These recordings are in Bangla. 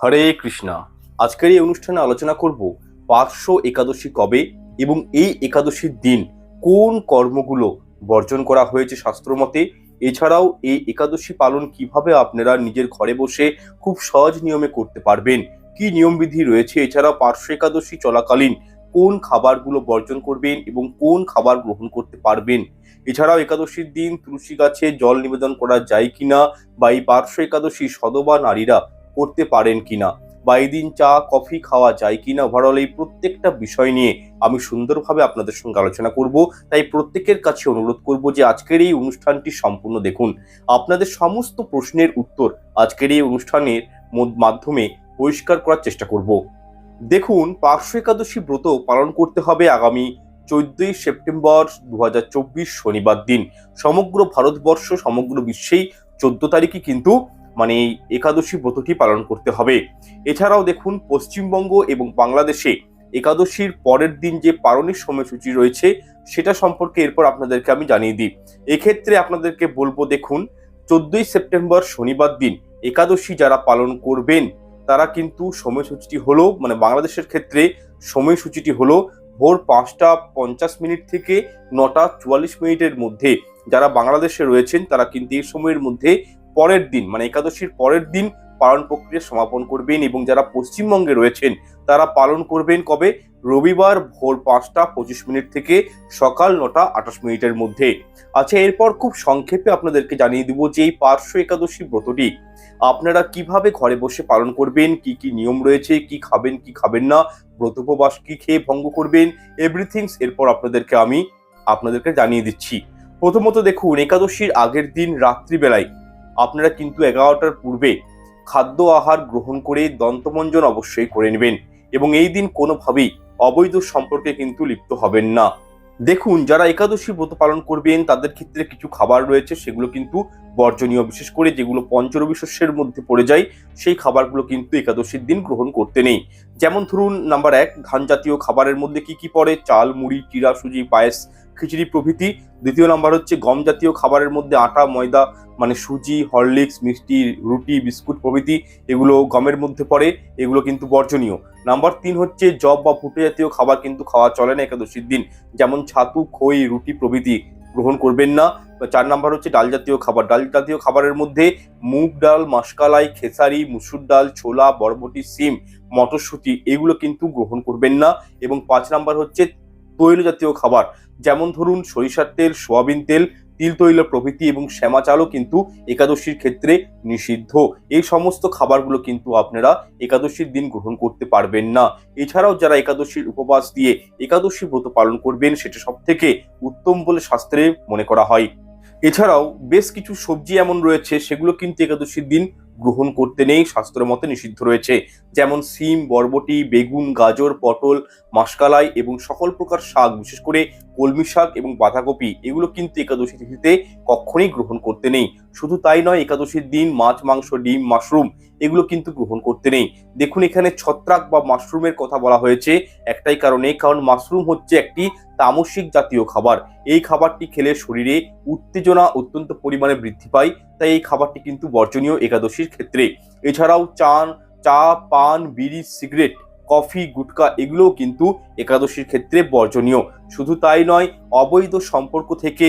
হরে কৃষ্ণা। আজকের এই অনুষ্ঠানে আলোচনা করব পার্শ্ব একাদশী কবে এবং এই একাদশীর দিন কোন কর্মগুলো বর্জন করা হয়েছে শাস্ত্রমতে? এছাড়াও এই একাদশী পালন কীভাবে আপনারা নিজের ঘরে বসে খুব সহজ নিয়মে করতে পারবেন? কি নিয়মবিধি রয়েছে? এছাড়াও পার্শ্ব একাদশী চলাকালীন কোন খাবারগুলো বর্জন করবেন এবং কোন খাবার গ্রহণ করতে পারবেন? এছাড়াও একাদশীর দিন তুলসী গাছে জল নিবেদন করা যায় কিনা? বা এই পার্শ্ব একাদশী সদবা নারীরা করতে পারেন কিনা? বা এই দিন চা, কফি খাওয়া যায় কিনা? ওভারঅল এই প্রত্যেকটা বিষয় নিয়ে আমি সুন্দরভাবে আপনাদের সঙ্গে আলোচনা করব। তাই প্রত্যেকের কাছে অনুরোধ করব যে আজকের এই অনুষ্ঠানটি সম্পূর্ণ দেখুন। আপনাদের সমস্ত প্রশ্নের উত্তর আজকের এই অনুষ্ঠানের মধ্য- মাধ্যমে পরিষ্কার করার চেষ্টা করব। দেখুন, পার্শ্ব একাদশী ব্রত পালন করতে হবে আগামী চোদ্দই সেপ্টেম্বর দু হাজার চব্বিশ শনিবার দিন। সমগ্র ভারতবর্ষ, সমগ্র বিশ্বেই চোদ্দ তারিখে কিন্তু মানে এই একাদশী ব্রতটি পালন করতে হবে। এছাড়াও দেখুন, পশ্চিমবঙ্গ এবং বাংলাদেশে একাদশীর পরের দিন যে পালনের সময়সূচি রয়েছে, সেটা সম্পর্কে এরপর আপনাদেরকে আমি জানিয়ে দিই। এক্ষেত্রে আপনাদেরকে বলব, দেখুন, চোদ্দই সেপ্টেম্বর শনিবার দিন একাদশী যারা পালন করবেন, তারা কিন্তু সময়সূচিটি হলো মানে বাংলাদেশের ক্ষেত্রে সময়সূচিটি হলো ভোর পাঁচটা পঞ্চাশ মিনিট থেকে নটা চুয়াল্লিশ মিনিটের মধ্যে। যারা বাংলাদেশে রয়েছেন, তারা কিন্তু এই সময়ের মধ্যে পরের দিন মানে একাদশীর পরের দিন পালন প্রক্রিয়া সমাপন করবেন এবং যারা পশ্চিমবঙ্গে রয়েছেন, তারা পালন করবেন কবে? রবিবার ভোর পাঁচটা পঁচিশ মিনিট থেকে সকাল নটা আঠাশ মিনিটের মধ্যে। আচ্ছা এরপর খুব সংক্ষেপে আপনাদেরকে জানিয়ে দিব যে এই পার্শ্ব একাদশী ব্রতটি আপনারা কীভাবে ঘরে বসে পালন করবেন, কি কি নিয়ম রয়েছে, কি খাবেন কি খাবেন না ব্রত উপবাস কি খেয়ে ভঙ্গ করবেন এভরিথিংস এরপর আপনাদেরকে আমি আপনাদেরকে জানিয়ে দিচ্ছি। প্রথমত দেখুন, একাদশীর আগের দিন রাত্রিবেলায় আপনারা কিন্তু এগারোটার পূর্বে খাদ্য আহার গ্রহণ করে দন্তমঞ্জন অবশ্যই করে নেবেন এবং এই দিন কোনোভাবেই অবৈধ সম্পর্কে কিন্তু লিপ্ত হবেন না। দেখুন, যারা একাদশী ব্রত পালন করবেন, তাদের ক্ষেত্রে কিছু খাবার রয়েছে, সেগুলো কিন্তু বর্জনীয়, বিশেষ করে যেগুলো পঞ্চরবি শস্যের মধ্যে পড়ে যায়, সেই খাবারগুলো কিন্তু একাদশীর দিন গ্রহণ করতে নেই। যেমন ধরুন নাম্বার এক ধান জাতীয় খাবারের মধ্যে কি কি পড়ে? চাল, মুড়ি চিরা সুজি, পায়েস, খিচুড়ি প্রভৃতি। দ্বিতীয় নাম্বার হচ্ছে গম জাতীয় খাবারের মধ্যে আটা, ময়দা মানে সুজি, হরলিক্স, মিষ্টি, রুটি, বিস্কুট প্রভৃতি, এগুলো গমের মধ্যে পড়ে, এগুলো কিন্তু বর্জনীয়। নাম্বার তিন হচ্ছে জব বা ফুটে জাতীয় খাবার কিন্তু খাওয়া চলে না একাদশীর দিন। যেমন ছাতু, খই, রুটি প্রভৃতি। গ্রহণ করবেন না। চার নাম্বার হচ্ছে ডাল জাতীয় খাবার। ডাল জাতীয় খাবারের মধ্যে মুগ ডাল, মাসকালাই, খেসারি, মুসুর ডাল, ছোলা, বরবটি, সিম, মটরশুঁটি এগুলো কিন্তু গ্রহণ করবেন না। এবং পাঁচ নাম্বার হচ্ছে তৈল জাতীয় খাবার। যেমন ধরুন সরিষার তেল, সোয়াবিন তেল তিল তৈল প্রভৃতি এবং শ্যামা চালও কিন্তু একাদশীর ক্ষেত্রে নিষিদ্ধ। এই সমস্ত খাবারগুলো কিন্তু আপনারা একাদশীর দিন গ্রহণ করতে পারবেন না। এছাড়াও যারা একাদশীর উপবাস দিয়ে একাদশী ব্রত পালন করবেন, সেটা সব থেকে উত্তম বলে শাস্ত্রে মনে করা হয়। এছাড়াও বেশ কিছু সবজি এমন রয়েছে, সেগুলো কিন্তু একাদশীর দিন গ্রহণ করতে নেই, শাস্ত্র মতে নিষিদ্ধ রয়েছে। যেমন সিম, বরবটি, বেগুন, গাজর, পটল, মাসকালাই এবং সকল প্রকার শাক, বিশেষ করে কলমি শাক এবং বাঁধাকপি, এগুলো কিন্তু একাদশী তিথিতে কখনোই গ্রহণ করতে নেই। শুধু তাই নয়, একাদশীর দিন মাছ, মাংস, ডিম, মাশরুম, এগুলো কিন্তু গ্রহণ করতে নেই। দেখুন এখানে ছত্রাক বা মাশরুমের কথা বলা হয়েছে একটাই কারণে, কারণ মাশরুম হচ্ছে একটি তামসিক জাতীয় খাবার। এই খাবারটি খেলে শরীরে উত্তেজনা অত্যন্ত পরিমাণে বৃদ্ধি পায়, তাই এই খাবারটি কিন্তু বর্জনীয় একাদশীর ক্ষেত্রে। এছাড়াও চান, চা, পান, বিড়ি, সিগারেট, কফি, গুটকা এগুলোও কিন্তু একাদশীর ক্ষেত্রে বর্জনীয়। শুধু তাই নয়, অবৈধ সম্পর্ক থেকে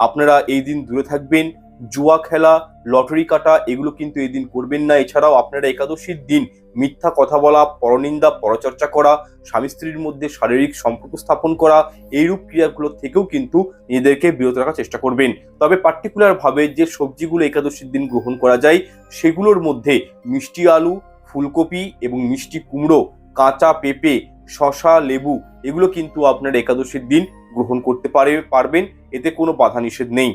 আপনারা এই দিন দূরে থাকবেন। জুয়া খেলা, লটারি কাটা, এগুলো কিন্তু এই দিন করবেন না। এছাড়াও আপনারা একাদশীর দিন মিথ্যা কথা বলা, পরনিন্দা, পরচর্চা করা, স্বামী স্ত্রীর মধ্যে শারীরিক সম্পর্ক স্থাপন করা, এইরূপ ক্রিয়াগুলো থেকেও কিন্তু নিজেদেরকে বিরত রাখার চেষ্টা করবেন। তবে পার্টিকুলার ভাবে যে সবজিগুলো একাদশীর দিন গ্রহণ করা যায়, সেগুলোর মধ্যে মিষ্টি আলু, ফুলকপি এবং মিষ্টি কুমড়ো, কাঁচা পেঁপে শশা লেবু, এগুলো কিন্তু আপনারা একাদশীর দিন গ্রহণ করতে পারে, পারবেন। এতে কোনো বাধা নিষেধ নেই।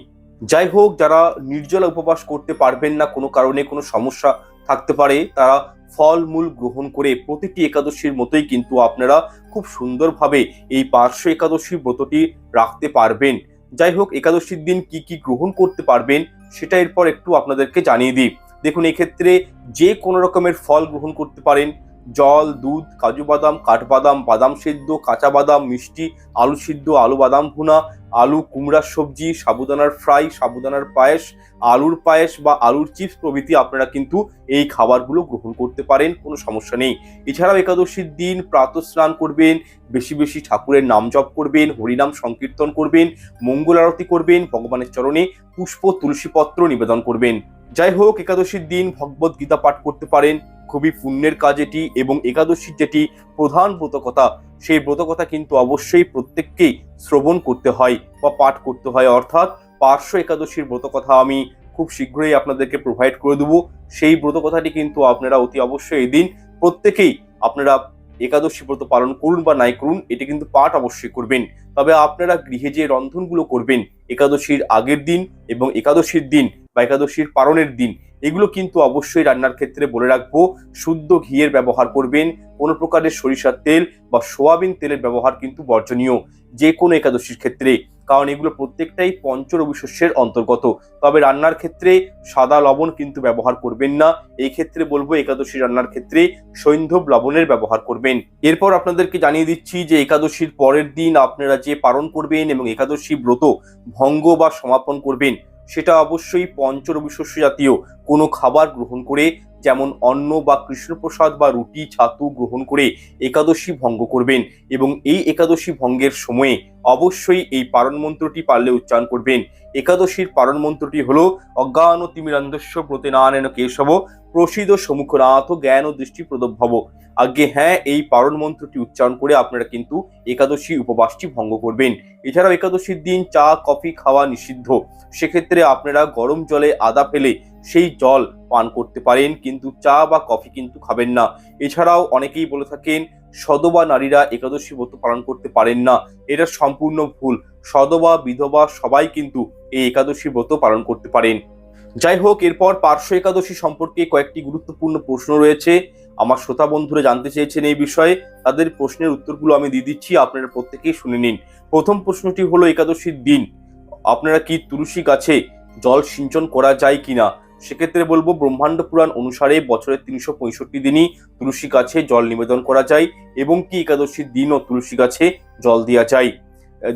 যাই হোক, যারা নির্জলা উপবাস করতে পারবেন না, কোনো কারণে কোনো সমস্যা থাকতে পারে, তারা ফলমূল গ্রহণ করে প্রতিটি একাদশীর মতোই কিন্তু আপনারা খুব সুন্দরভাবে এই পার্শ্ব একাদশী ব্রতটি রাখতে পারবেন। যাই হোক, একাদশীর দিন কি কি গ্রহণ করতে পারবেন, সেটা এরপর একটু আপনাদেরকে জানিয়ে দিই। দেখুন, এক্ষেত্রে যে কোনো রকমের ফল গ্রহণ করতে পারেন জল, দুধ, কাজু বাদাম, কাঠবাদাম, বাদাম সিদ্ধ, কাঁচা বাদাম, মিষ্টি, আলু সিদ্ধ, আলু বাদাম ভুনা, আলু, কুমড়ার সবজি, সাবুদানার ফ্রাই, সাবুদানার পায়েস, আলুর পায়েস বা আলুর চিপস প্রভৃতি আপনারা কিন্তু এই খাবারগুলো গ্রহণ করতে পারেন, কোনো সমস্যা নেই। এছাড়াও একাদশীর দিন প্রাতঃ স্নান করবেন, বেশি বেশি ঠাকুরের নাম জপ করবেন, হরিনাম সংকীর্তন করবেন, মঙ্গল আরতি করবেন, ভগবানের চরণে পুষ্প তুলসীপত্র নিবেদন করবেন। যাই হোক, একাদশীর দিন ভগবত গীতা পাঠ করতে পারেন খুবই পুণ্যের কাজ এটি এবং একাদশীর যেটি প্রধান ব্রতকথা, সেই ব্রতকথা কিন্তু অবশ্যই প্রত্যেককেই শ্রবণ করতে হয় বা পাঠ করতে হয়। অর্থাৎ পার্শ্ব একাদশীর ব্রতকথা আমি খুব শীঘ্রই আপনাদেরকে প্রোভাইড করে দেবো। সেই ব্রতকথাটি কিন্তু আপনারা অতি অবশ্যই এই দিন প্রত্যেকেই আপনারা একাদশী ব্রত পালন করুন বা নাই করুন, এটি কিন্তু পাঠ অবশ্যই করবেন। তবে আপনারা গৃহে যে রন্ধনগুলো করবেন, একাদশীর আগের দিন এবং একাদশীর দিন বা একাদশীর পালনের দিন। এগুলো কিন্তু অবশ্যই রান্নার ক্ষেত্রে বলে রাখব। শুদ্ধ ঘিয়ের ব্যবহার করবেন। কোনো প্রকারের সরিষার তেল বা সোয়াবিন তেলের ব্যবহার কিন্তু বর্জনীয় যে কোনো একাদশীর ক্ষেত্রে। কারণ এগুলো প্রত্যেকটাই পঞ্চরবি শস্যের অন্তর্গত। তবে রান্নার ক্ষেত্রে সাদা লবণ কিন্তু ব্যবহার করবেন না। এই ক্ষেত্রে বলব একাদশী রান্নার ক্ষেত্রে সৈন্ধব লবণের ব্যবহার করবেন। এরপর আপনাদেরকে জানিয়ে দিচ্ছি যে একাদশীর পরের দিন আপনারা যে পালন করবেন এবং একাদশী ব্রত ভঙ্গ বা সমাপন করবেন সেটা অবশ্যই পঞ্চরবিশস্য জাতীয় কোনো খাবার গ্রহণ করে, যেমন অন্ন বা কৃষ্ণপ্রসাদ বা রুটি, ছাতু গ্রহণ করে একাদশী ভঙ্গ করবেন এবং এই একাদশী ভঙ্গের সময়ে অবশ্যই এই পারণ মন্ত্রটি পারলে উচ্চারণ করবেন। একাদশীর পারণ মন্ত্রটি হলো অজ্ঞান তিমিরান্ধস্য প্রতিনারায়ণ কেশব প্রসিদ সমুখনাথ জ্ঞান ও দৃষ্টি প্রদভব আগে হ্যাঁ এই পারণ মন্ত্রটি উচ্চারণ করে আপনারা কিন্তু একাদশী উপবাসটি ভঙ্গ করবেন। এছাড়াও একাদশীর দিন চা, কফি খাওয়া নিষিদ্ধ। সেক্ষেত্রে আপনারা গরম জলে আদা ফেলে সেই জল পান করতে পারেন, কিন্তু চা বা কফি কিন্তু খাবেন না। এছাড়াও অনেকেই বলে থাকেন, সদবা নারীরা একাদশী ব্রত পালন করতে পারেন না। এটা সম্পূর্ণ ভুল। সদবা, বিধবা সবাই কিন্তু এই একাদশী ব্রত পালন করতে পারেন। যাই হোক, এরপর পার্শ্ব একাদশী সম্পর্কে কয়েকটি গুরুত্বপূর্ণ প্রশ্ন রয়েছে। আমার শ্রোতা বন্ধুরা জানতে চেয়েছেন এই বিষয়ে, তাদের প্রশ্নের উত্তরগুলো আমি দিয়ে দিচ্ছি, আপনারা প্রত্যেকেই শুনে নিন। প্রথম প্রশ্নটি হলো, একাদশীর দিন, আপনারা কি তুলসী গাছে জল সিঞ্চন করা যায় কিনা? সেক্ষেত্রে বলব, ব্রহ্মাণ্ড পুরাণ অনুসারে বছরের তিনশো পঁয়ষট্টি দিনই তুলসী গাছে জল নিবেদন করা যায় এবং কি একাদশীর দিনও তুলসী গাছে জল দেওয়া যায়।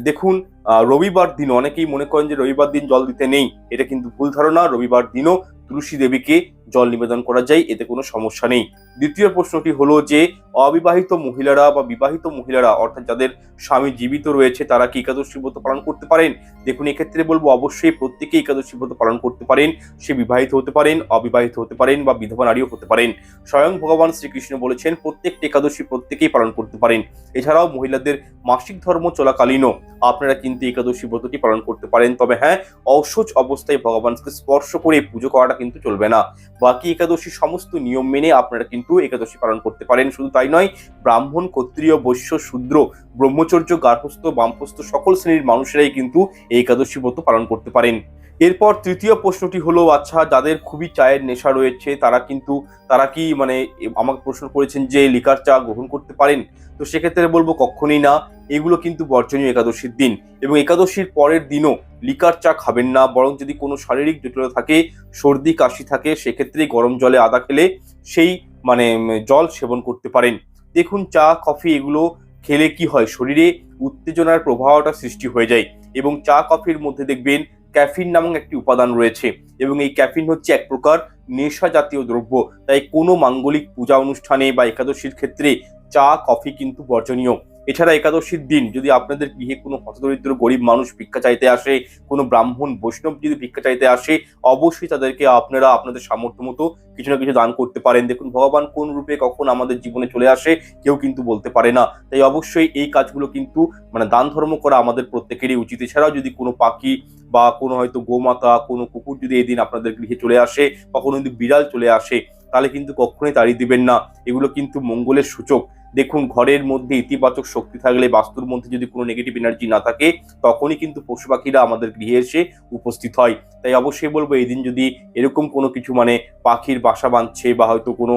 দেখুন রবিবার দিন অনেকেই মনে করেন যে রবিবার দিন জল দিতে নেই। এটা কিন্তু ভুল ধারণা। রবিবার দিনও তুলসী দেবীকে জল নিবেদন করা যায়, এতে কোনো সমস্যা নেই। দ্বিতীয় প্রশ্নটি হলো যে, অবিবাহিত মহিলারা বা বিবাহিত মহিলারা, অর্থাৎ যাদের স্বামী জীবিত রয়েছে, তারা কি একাদশী ব্রত পালন করতে পারেন? দেখুন, এক্ষেত্রে বলব অবশ্যই প্রত্যেকে একাদশী ব্রত পালন করতে পারেন। সে বিবাহিত হতে পারেন, অবিবাহিত হতে পারেন বা বিধবা নারীও হতে পারেন। স্বয়ং ভগবান শ্রীকৃষ্ণ বলেছেন, প্রত্যেকটি একাদশী প্রত্যেকেই পালন করতে পারেন। এছাড়াও মহিলাদের মাসিক ধর্ম চলাকালীনও আপনারা কিন্তু একাদশী ব্রতটি পালন করতে পারেন। তবে হ্যাঁ অসহ্য অবস্থায় ভগবানকে স্পর্শ করে পুজো করাটা কিন্তু চলবে না। বাকি একাদশী সমস্ত নিয়ম মেনে আপনারা কিন্তু একাদশী পালন করতে পারেন। শুধু তাই নয়, ব্রাহ্মণ, ক্ষত্রিয়, বৈশ্য, শূদ্র, ব্রহ্মচর্য, গার্হস্থ বামপস্থ সকল শ্রেণির মানুষেরাই কিন্তু এই একাদশী ব্রত পালন করতে পারেন। এরপর তৃতীয় প্রশ্নটি হলো আচ্ছা যাদের খুবই চায়ের নেশা রয়েছে, তারা কিন্তু, তারা কি মানে আমাকে প্রশ্ন করেছেন যে, লিকার চা গ্রহণ করতে পারেন? তো সেক্ষেত্রে বলব কখনই না। এগুলো কিন্তু বর্জনীয় একাদশীর দিন এবং একাদশীর পরের দিনও লিকার চা খাবেন না, বরং যদি কোনো শারীরিক জটিলতা থাকে, সর্দি, কাশি থাকে, সেক্ষেত্রে গরম জলে আদা খেলে সেই মানে জল সেবন করতে পারেন। দেখুন চা, কফি এগুলো খেলে কি হয়? শরীরে উত্তেজনার প্রবাহটা সৃষ্টি হয়ে যায় এবং চা, কফির মধ্যে দেখবেন ক্যাফিন নামক একটি উপাদান রয়েছে এবং এই ক্যাফিন হচ্ছে এক প্রকার নেশা জাতীয় দ্রব্য। তাই কোনো মাঙ্গলিক পূজা অনুষ্ঠানে বা একাদশীর ক্ষেত্রে চা, কফি কিন্তু বর্জনীয়। এছাড়া একাদশীর দিন যদি আপনাদের গৃহে কোনো হতদরিদ্র গরিব মানুষ ভিক্ষা চাইতে আসে, কোনো ব্রাহ্মণ, বৈষ্ণব যদি ভিক্ষা চাইতে আসে, অবশ্যই তাদেরকে আপনারা আপনাদের সামর্থ্য মতো কিছু না কিছু দান করতে পারেন। দেখুন, ভগবান কোন রূপে কখন আমাদের জীবনে চলে আসে, কেউ কিন্তু বলতে পারে না। তাই অবশ্যই এই কাজগুলো কিন্তু মানে দান ধর্ম করা আমাদের প্রত্যেকেরই উচিত। এছাড়াও যদি কোনো পাখি বা কোনো হয়তো গোমাতা, কোনো কুকুর যদি এই দিন আপনাদের গৃহে চলে আসে বা কোনো যদি বিড়াল চলে আসে, তাহলে কিন্তু কখনোই তাড়িয়ে দিবেন না। এগুলো কিন্তু মঙ্গলের সূচক। দেখুন, ঘরের মধ্যে ইতিবাচক শক্তি থাকলে, বাস্তুর মধ্যে যদি কোনো নেগেটিভ এনার্জি না থাকে, তখনই কিন্তু পশু পাখিরা আমাদের গৃহে এসে উপস্থিত হয়। তাই অবশ্যই বলব, এই দিন যদি এরকম কোনো কিছু মানে পাখির বাসা বাঁধছে বা হয়তো কোনো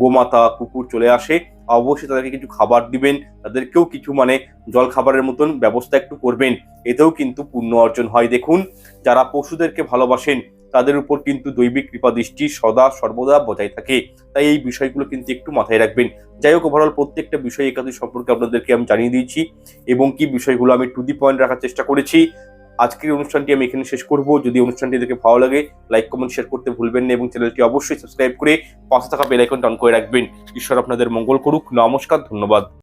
গোমাতা, কুকুর চলে আসে, অবশ্যই তাদেরকে কিছু খাবার দিবেন। তাদেরকেও কিছু মানে জল খাবারের মতন ব্যবস্থা একটু করবেন। এতেও কিন্তু পুণ্য অর্জন হয়। দেখুন, যারা পশুদেরকে ভালোবাসেন তাদের উপর কিন্তু দৈবিক কৃপা দৃষ্টি সদা সর্বদা বজায় থাকে। তাই এই বিষয়গুলো কিন্তু একটু মাথায় রাখবেন। যাই হোক ওভারঅল প্রত্যেকটা বিষয় একাদশী সম্পর্কে আপনাদেরকে আমি জানিয়ে দিয়েছি এবং কি বিষয়গুলো আমি টু দি পয়েন্ট রাখার চেষ্টা করেছি। আজকের অনুষ্ঠানটি আমি এখানে শেষ করব। যদি অনুষ্ঠানটি দেখে ভালো লাগে লাইক কমেন্ট শেয়ার করতে ভুলবেন না এবং চ্যানেলটি অবশ্যই সাবস্ক্রাইব করে পাশে টাকা বেল আইকন অন করে রাখবেন। ঈশ্বর আপনাদের মঙ্গল করুক। নমস্কার, ধন্যবাদ।